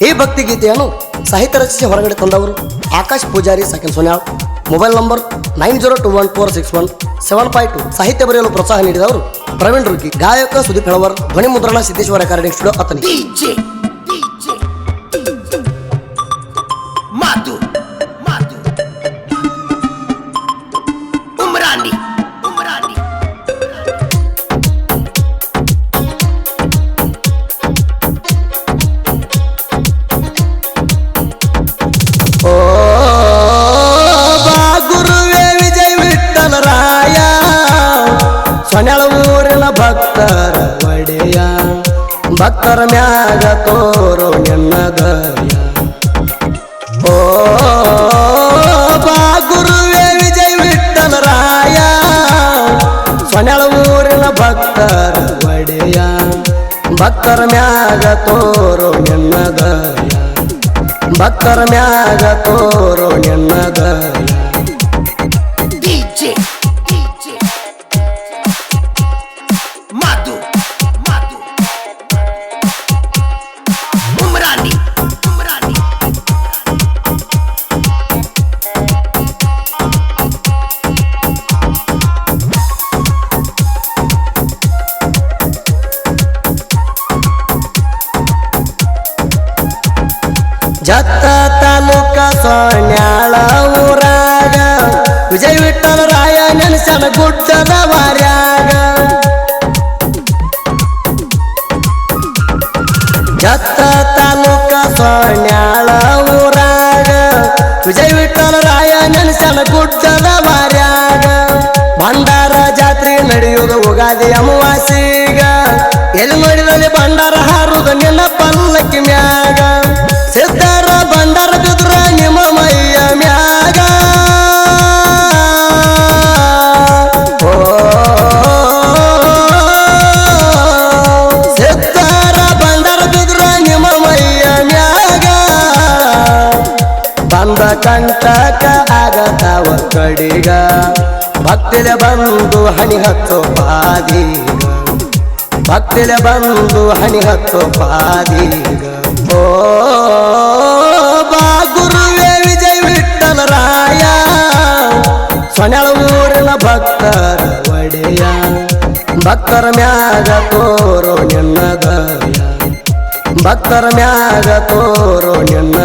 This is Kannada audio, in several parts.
ಈ ಭಕ್ತಿ ಗೀತೆಯನ್ನು ಸಾಹಿತ್ಯ ರಚಿಸಿ ಹೊರಗಡೆ ತಂದವರು Akash Poojary second Sonyal mobile number nine zero two one four six one seven five two ಸಾಹಿತ್ಯ ಬರೆಯಲು ಪ್ರೋತ್ಸಾಹ ನೀಡಿದವರು ಪ್ರವೀಣ್ ರುಗಿ ಗಾಯಕ ಸುದೀಪ್ ಹೆಳವರ್ ಧ್ವನಿ ಮುದ್ರಣ ಸಿದ್ದೇಶ್ವರ ರೆಕಾರ್ಡಿಂಗ್ ಸ್ಟುಡಿಯೋ ಅತನಿ ಭಕ್ತರ ಮ್ಯಾಗ ತೋರೋ ನಿನ್ನ ದಯ ಓ, ಬಾ ಗುರುವೇ ವಿಜಯ ವಿಠಲ ರಾಯ. ಸೊನ್ಯಾಳ ಊರಿನ ಭಕ್ತರ ಒಡೆಯ. ಭಕ್ತರ ಮ್ಯಾಗ ತೋರೋ ನಿನ್ನ ದಯ ಭಕ್ತರ ಮ್ಯಾಗ ತೋರೋ ನಿನ್ನ ದಯ ಹಣಿ ಹತ್ತು ಬಾದೀಗ ಭಕ್ತಿಲೆ ಬಂದು ಹಣಿ ಹತ್ತು ಬಾದೀಗ ಓ, ಬಾ ಗುರುವೇ ವಿಜಯ ವಿಠಲ ರಾಯ. ಸೊನ್ಯಾಳ ಊರಿನ ಭಕ್ತರ ಒಡೆಯ. ಭಕ್ತರ ಮ್ಯಾಗ ತೋರೋ ನಿನ್ನ ಭಕ್ತರ ಮ್ಯಾಗ ತೋರೋ ನಿನ್ನ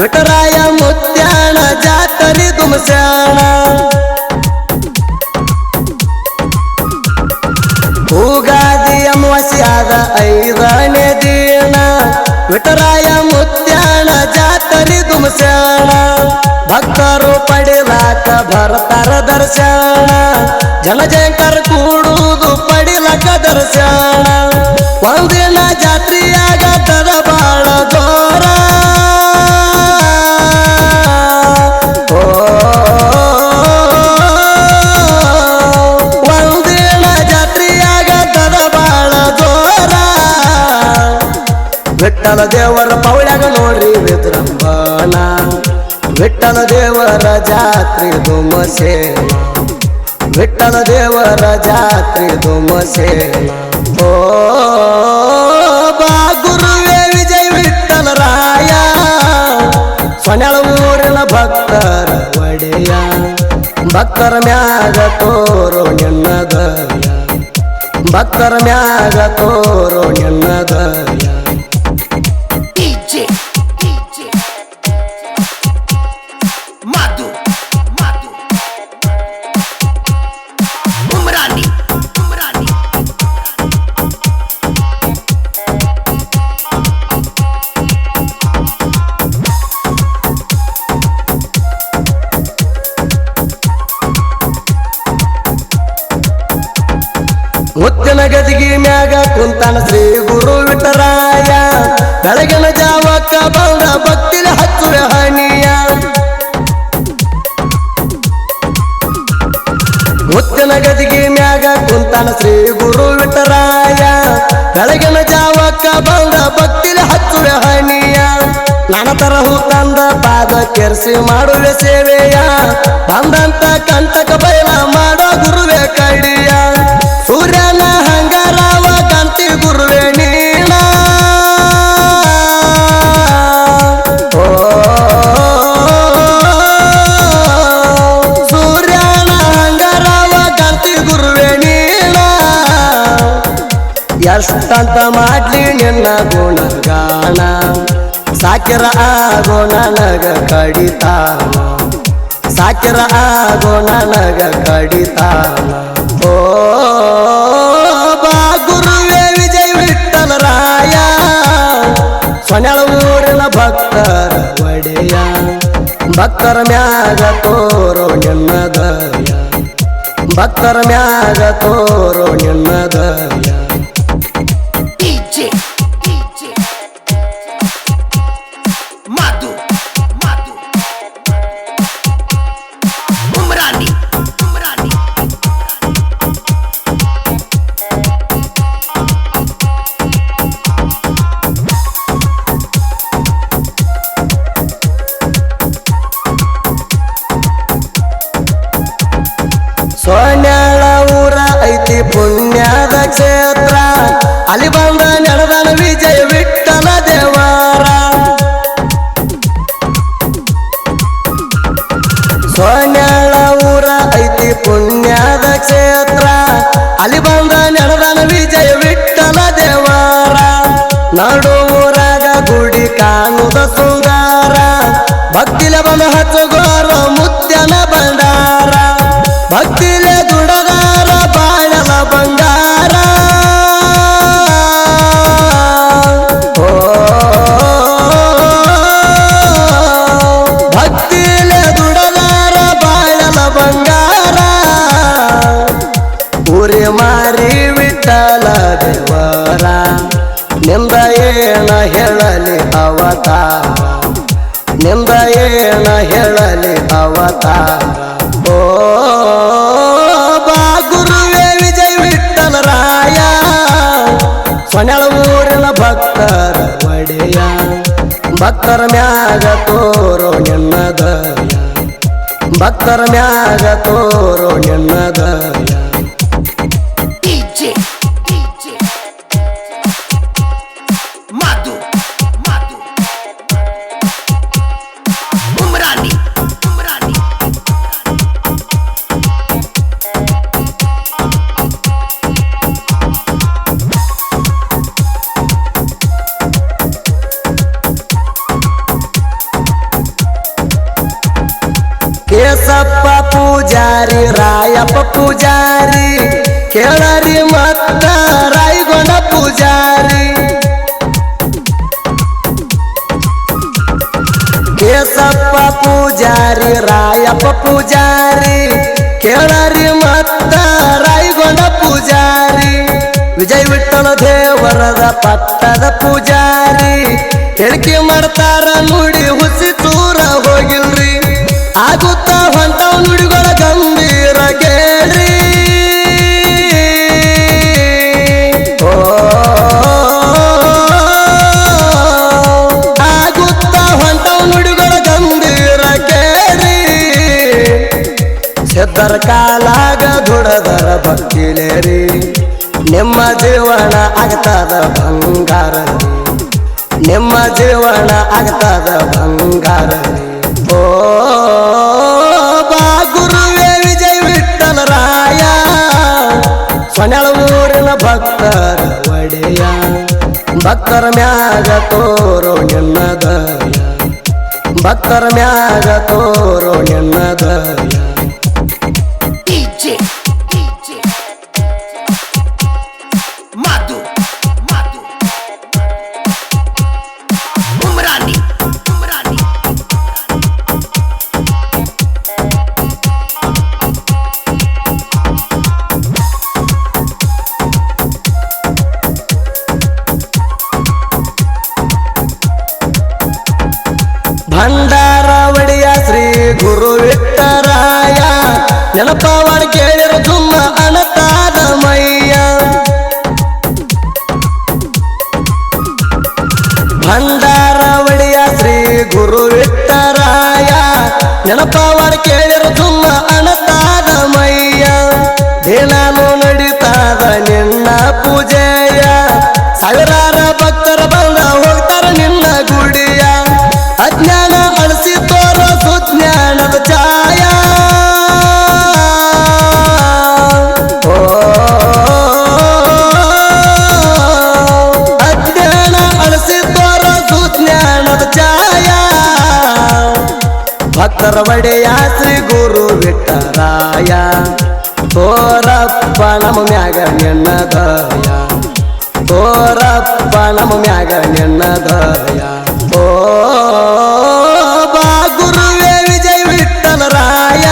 ವಿಠರಾಯ ಮುತ್ಯಾಣ ಜಾತರಿ ತುಮಸ್ಯಾಣ ಉಗಾದಿ ಅಮಾವಾಸ್ಯಾದ ಐದನೇ ದಿನ. ವಿಠರಾಯ ಮುತ್ಯಾಣ ಜಾತರಿ ತುಮಸ್ಯಾಣ ಭಕ್ತರು ಪಡಿಲಾಕ ಭರತರ ದರ್ಶನ. ಜನಜಂಕರ ಕೂಡುವುದು ಪಡಿಲಕ ವಿಠಲ ದೇವರ ಪೌಳ್ಯಾಗ ನೋಡ್ರಿ ವಿಜೃಂಭಣ ವಿಠಲ ದೇವರ ಜಾತ್ರೆ ದುಮಸೆ ವಿಠಲ ದೇವರ ಜಾತ್ರೆ ದುಮಸೆ ಓ, ಬಾ ಗುರುವೇ ವಿಜಯ ವಿಠಲ ರಾಯ. ಸೊನ್ಯಾಳ ಊರಿನ ಭಕ್ತರ ಒಡೆಯ. ಭಕ್ತರ ಮ್ಯಾಗ ತೋರು ನಿನ್ನದ ಭಕ್ತರ ಮ್ಯಾಗ ತೋರು ನಿನ್ನ ಮುತ್ತಿನ ಗದಿಗೆ ಮ್ಯಾಗ ಕುಂತಾನ ಶ್ರೀ ಗುರು ವಿಠರಾಯ ಬೆಳಗಿನ ಜಾವಕ್ಕ ಬಂದ ಭಕ್ತಿನ ಹಚ್ಚುವೆ ಹನಿಯ ಮುತ್ತಿನ ಗದಿಗೆ ಮ್ಯಾಗ ಕುಂತಾನ ಶ್ರೀ ಗುರು ವಿಠರಾಯ ಬೆಳಗಿನ ಜಾವಕ್ಕ ಬಂದ ಭಕ್ತಿನ ಹಚ್ಚುವೆ ಹನಿಯ ನನ್ನ ತರಹು ತಂದ ಪಾದ ಕೆರೆಸಿ ಮಾಡುವೆ ಸೇವೆಯ. ಬಂದಂತ ಕಂಟಕ ಬಯಲ ಮಾಡೋ ಗುರುವೆ ಕಡಿಯ ಎಷ್ಟಂತ ಮಾಡ್ಲಿ ನಿನ್ನ ಗುಣಗಾನ. ಸಾಕಿರ ಆಗೋ ನನಗ ಕಡಿತಾನ. ಸಾಕಿರ ಆಗೋ ನನಗ ಕಡಿತಾನ. ಓ, ಬಾ ಗುರುವೇ ವಿಜಯ ವಿಠಲ ರಾಯ. ಸೊನ್ಯಾಳ ಊರಿನ ಭಕ್ತರ ಒಡೆಯ. ಭಕ್ತರ ಮ್ಯಾಗ ತೋರೋ ನಿನ್ನ ದಯ. ಭಕ್ತರ ಮ್ಯಾಗ ತೋರೋ ನಿನ್ನ ದಯ. ಪುಣ್ಯದ ಕ್ಷೇತ್ರ. ಅಲ್ಲಿ ಬಂದ ನಡೆದನ ವಿಜಯ ವಿಠಲ ದೇವಾರ. ಸೋನ್ಯಾಳ ಊರ ಐತಿ ಪುಣ್ಯದ ಕ್ಷೇತ್ರ. ಅಲ್ಲಿ ಬಂದ ನಡೆದನ ವಿಜಯ ವಿಠಲ ದೇವಾರ. ನಡು ಊರಾಗ ಗುಡಿ ಕಾಣುದ ಸುಂದಾರ. ಭಕ್ತಿಲ ಬಂದ ಹಚ್ಚಗೋರ ನಿಂದ ಏನ ಹೇಳಲಿ ಅವತಾರ? ನಿಂದ ಏನ ಹೇಳಲಿ ಅವತಾರ? ಓ, ಬಾ ಗುರುವೇ ವಿಜಯ ವಿಠಲ ರಾಯ. ಸೊನೆಳ ಊರಿನ ಭಕ್ತರ ಒಡೆಯ. ಭಕ್ತರ ಮ್ಯಾಗ ತೋರೋ ನಿನ್ನ ದಯ ಭಕ್ತರ ಮ್ಯಾಗ ತೋರೋ ನಿನ್ನ ರಾಯಪ್ಪ ಪೂಜಾರಿ, ಕೇಳರಿ ಮತ್ತ ರಾಯಗೊನ ಪೂಜಾರಿ. ಕೇಸಪ್ಪ ಪೂಜಾರಿ, ರಾಯಪ್ಪ ಪೂಜಾರಿ, ಕೇಳರಿ ಮತ್ತ ರಾಯಗೊಂಡ ಪೂಜಾರಿ. ವಿಜಯ ವಿಠಲ ದೇವರದ ಪಟ್ಟದ ಪೂಜಾರಿ ಹೇಳಿಕೆ ಮಾಡ್ತಾರ ನುಡಿ ಹುಸಿ ತೂರ ಹೋಗಿಲ್ರಿ. ಆಗುತ್ತ ಹೊಂಟವ್ ನುಡಿಗಳ ಗಂಭೀರ ಕಾಲಾಗ ದುಡದರ ಬಕ್ಕಿಲೇರಿ ನಿಮ್ಮ ಜೀವನ ಆಗ್ತದ ಬಂಗಾರ ನಿಮ್ಮ ಜೀವನ ಆಗ್ತದ ಬಂಗಾರ ಓ ಬಾ ಗುರುವೇ ವಿಜಯ ವಿಠಲ ರಾಯ ಸೊನ್ಯಾಳ ಊರಿನ ಭಕ್ತರ ಒಡೆಯ. ಭಕ್ತರ ಮ್ಯಾಗ ತೋರೋ ನಿನ್ನದ ಭಕ್ತರ ಮ್ಯಾಗ ತೋರೋ ನಿನ್ನ ದಯ ನೆನಪವಾಡ ಕೇಳಿರು ತುಂಬ ಅನತಾದ ಮೈಯ. ಭಂಡಾರವಳಿಯ ಶ್ರೀ ಗುರು ವಿಠರಾಯ ನೆನಪವಾಡ ಕೇಳಿರು ದುಮ್ಮ ಮ್ಯಾಗ ನಿನ್ನ ದಯ ತೋರಪ್ಪ ನಮ್ಮ ಮ್ಯಾಗ ನಿನ್ನ ದಯ ಓ ಬಾ ಗುರುವೇ ವಿಜಯ ವಿಠಲರಾಯ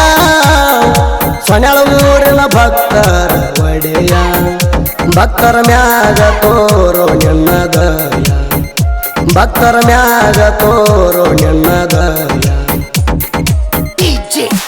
ಸೊನೆಳ ಊರಿನ ಭಕ್ತರ ಒಡೆಯ. ಭಕ್ತರ ಮ್ಯಾಗ ತೋರೋ ನಿನ್ನ ದಯ ಭಕ್ತರ ಮ್ಯಾಗ ತೋರೋ ನಿನ್ನ ದಯ DJ, DJ.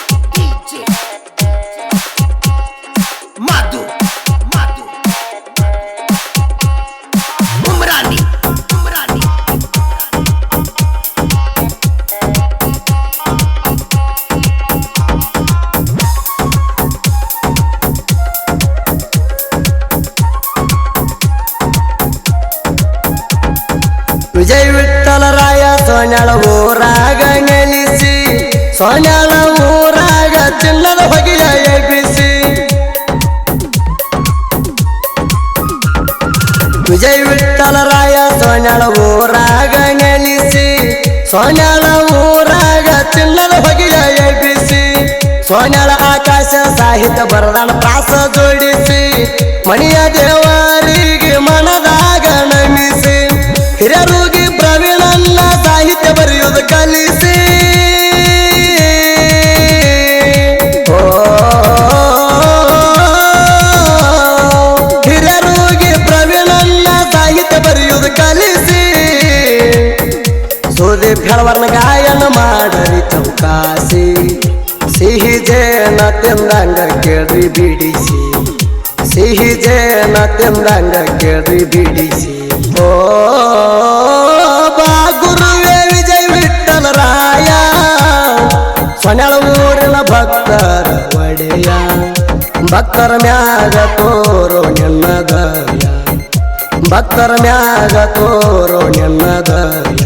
ಸೋನ್ಯಾಳ ಊರಾಗ ಚಿನ್ನದ ಹೊಗೆಯ ಎಬ್ಬಿಸಿ. ವಿಜಯ ವಿಠಲರಾಯ ಸೋನ್ಯಾಳ ಊರಾಗ ನೆಲೆಸಿ. ಸೋನ್ಯಾಳ ಊರಾಗ ಚಿನ್ನದ ಹೊಗೆಯ ಎಬ್ಬಿಸಿ. ಸೋನ್ಯಾಳ ಆಕಾಶ ಸಾಹಿತ್ಯ ಬರದಾನ ಪ್ರಾಸ ಜೋಡಿಸಿ. ಮಣಿಯ ದೇವರಿಗೆ ಮನದಾಗ ನಮಿಸಿ. ಹಿರಿಯರುಗಿ ಪ್ರವೀಣನ್ನ ಸಾಹಿತ್ಯ ಬರೆಯುವುದು ಕಲಿಸಿ. ಜೇನ ಕೇಳಿ ಬಿಡಿಸಿ. ಓ, ಬಾ ಗುರುವೇ ವಿಜಯ ವಿಠಲರಾಯ ಸೊನೆಳ ಊರಿನ ಭಕ್ತರ ಒಡೆಯ. ಭಕ್ತರ ಮ್ಯಾಗ ತೋರೋ ನಿನ್ನ ದಯ ಭಕ್ತರ ಮ್ಯಾಗ ತೋರೋ ನಿನ್ನ ದಯ